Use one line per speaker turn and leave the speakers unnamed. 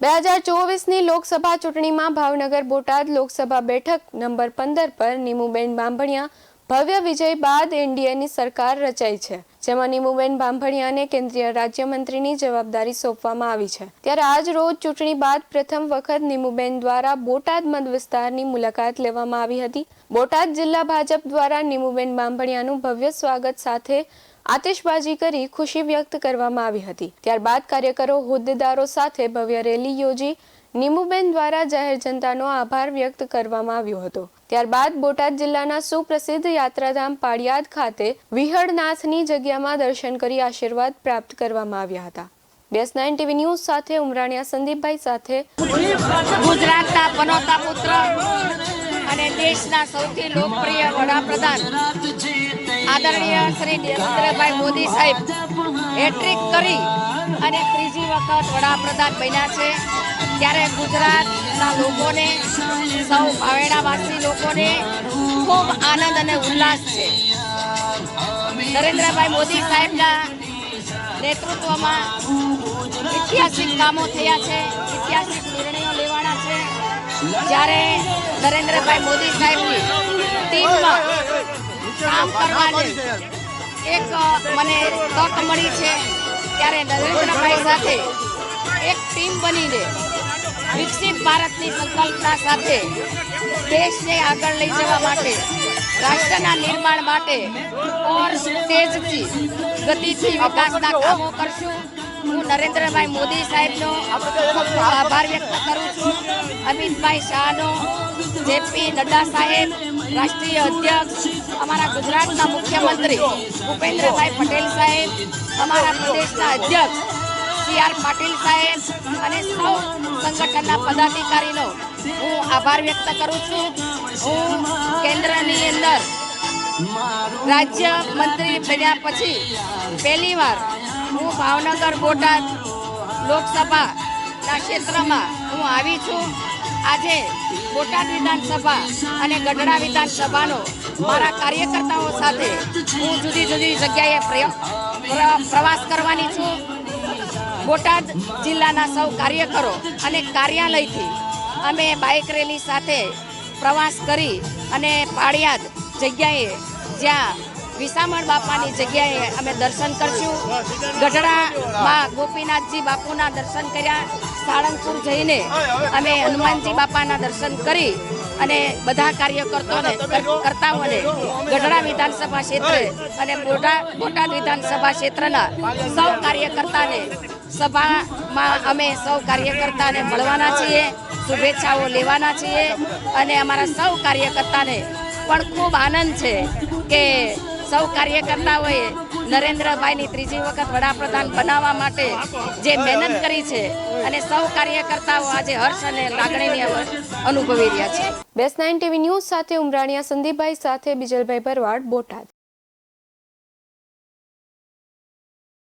બે હજાર ચોવીસની લોકસભા ચૂંટણીમાં ભાવનગર બોટાદ લોકસભા બેઠક નંબર પંદર પર નીમુબેન બાંભણિયા ભવ્ય વિજય બાદ એનડીએની સરકાર રચાઈ છે. જેમાં નીમુબેન બાંભણિયાને કેન્દ્રીય રાજ્યમંત્રીની જવાબદારી સોંપવામાં આવી છે. ત્યારે આજ રોજ ચૂંટણી બાદ પ્રથમ વખત નીમુબેન દ્વારા બોટાદ મત વિસ્તારની મુલાકાત લેવામાં આવી હતી. બોટાદ જિલ્લા ભાજપ દ્વારા નીમુબેન બાંભણિયાનું ભવ્ય સ્વાગત સાથે આતિશબાજી કરી ખુશી વ્યક્ત કરવામાં આવી હતી. ત્યારબાદ કાર્યકરો હોદ્દેદારો સાથે ભવ્ય રેલી યોજી નીમુબેન દ્વારા જાહેર જનતાનો આભાર વ્યક્ત કરવામાં આવ્યો હતો. ત્યારબાદ બોટાદ જિલ્લાના સુપ્રસિદ્ધ યાત્રાધામ પાળિયાદ ખાતે વિહળનાથની જગ્યામાં દર્શન કરી આશીર્વાદ પ્રાપ્ત કરવામાં આવ્યા હતા. બેસ નાઇન ટીવી ન્યૂઝ સાથે ઉમરાણિયા સંદીપભાઈ સાથે
ગુજરાતના પનોતા પુત્ર અને દેશના સૌથી લોકપ્રિય વડાપ્રધાન આદરણીય શ્રી નરેન્દ્રભાઈ મોદી સાહેબ હેટ્રિક કરી અને ત્રીજી વખત વડાપ્રધાન બન્યા છે. ત્યારે ગુજરાતના લોકોને, સૌ ભાવેણાવાસી લોકોને ખૂબ આનંદ અને ઉલ્લાસ છે. નરેન્દ્રભાઈ મોદી સાહેબના નેતૃત્વમાં ઐતિહાસિક કામો થયા છે, ઐતિહાસિક નિર્ણયો લેવાના છે. જ્યારે નરેન્દ્રભાઈ મોદી સાહેબની ટીમમાં કામ કરવાની એક મને તક મળી છે, ત્યારે નરેન્દ્રભાઈ સાથે એક ટીમ બનીને વિકસિત ભારતની સંકલ્પના સાથે દેશને આગળ લઈ જવા માટે, રાષ્ટ્રના નિર્માણ માટે ઓર તેજથી, ગતિથી વિકાસના કામો કરશું. હું નરેન્દ્રભાઈ મોદી સાહેબનો ખૂબ આભાર વ્યક્ત કરું છું. અમિતભાઈ શાહનો, જેપી નડ્ડા સાહેબ, રાષ્ટ્રીય અધ્યક્ષ, અમારા ગુજરાતના મુખ્યમંત્રી ભૂપેન્દ્રભાઈ પટેલ સાહેબ, અમારા પ્રદેશના અધ્યક્ષ સી આર પાટીલ સાહેબ અને સૌ સંગઠનના પદાધિકારીનો હું આભાર વ્યક્ત કરું છું. હું કેન્દ્રની અંદર રાજ્ય મંત્રી બન્યા પછી પહેલીવાર હું ભાવનગર બોટાદ લોકસભાના ક્ષેત્રમાં હું આવી છું. આજે બોટાદ વિધાનસભા અને ગઢડા વિધાનસભાનો મારા કાર્યકર્તાઓ સાથે હું જુદી જુદી જગ્યાએ પ્રવાસ કરવાની છું. બોટાદ જિલ્લાના સૌ કાર્યકરો અને કાર્યાલયથી અમે બાઇક રેલી સાથે પ્રવાસ કરી અને પાળિયાદ જગ્યાએ જ્યાં વિસામણ બાપાની જગ્યાએ અમે દર્શન કરશું. ગઢડામાં ગોપીનાથજી બાપુના દર્શન કર્યા. સાળંગપુર જઈને અમે હનુમાનજી બાપાના દર્શન કરી અને બધા કાર્યકર્તાઓને કરતાઓને ગઢડા વિધાનસભા ક્ષેત્રે અને બોટાદ વિધાનસભા ક્ષેત્રના સૌ કાર્યકર્તાને સભામાં અમે સૌ કાર્યકર્તાને મળવાના છીએ, શુભેચ્છાઓ લેવાના છીએ અને અમારા સૌ કાર્યકર્તાને પણ ખૂબ આનંદ છે કે સૌ કાર્યકર્તાઓએ નરેન્દ્રભાઈની ત્રીજી વખત વડાપ્રધાન બનાવવા માટે જે મહેનત કરી છે અને સૌ કાર્યકર્તાઓ આજે હર્ષ અને લાગણીની અનુભવી રહ્યા છે.
બેસ્ટ નાઇન ટીવી ન્યૂઝ સાથે ઉમરાણીયા સંદીપભાઈ સાથે બિજલભાઈ ભરવાડ બોટાદ.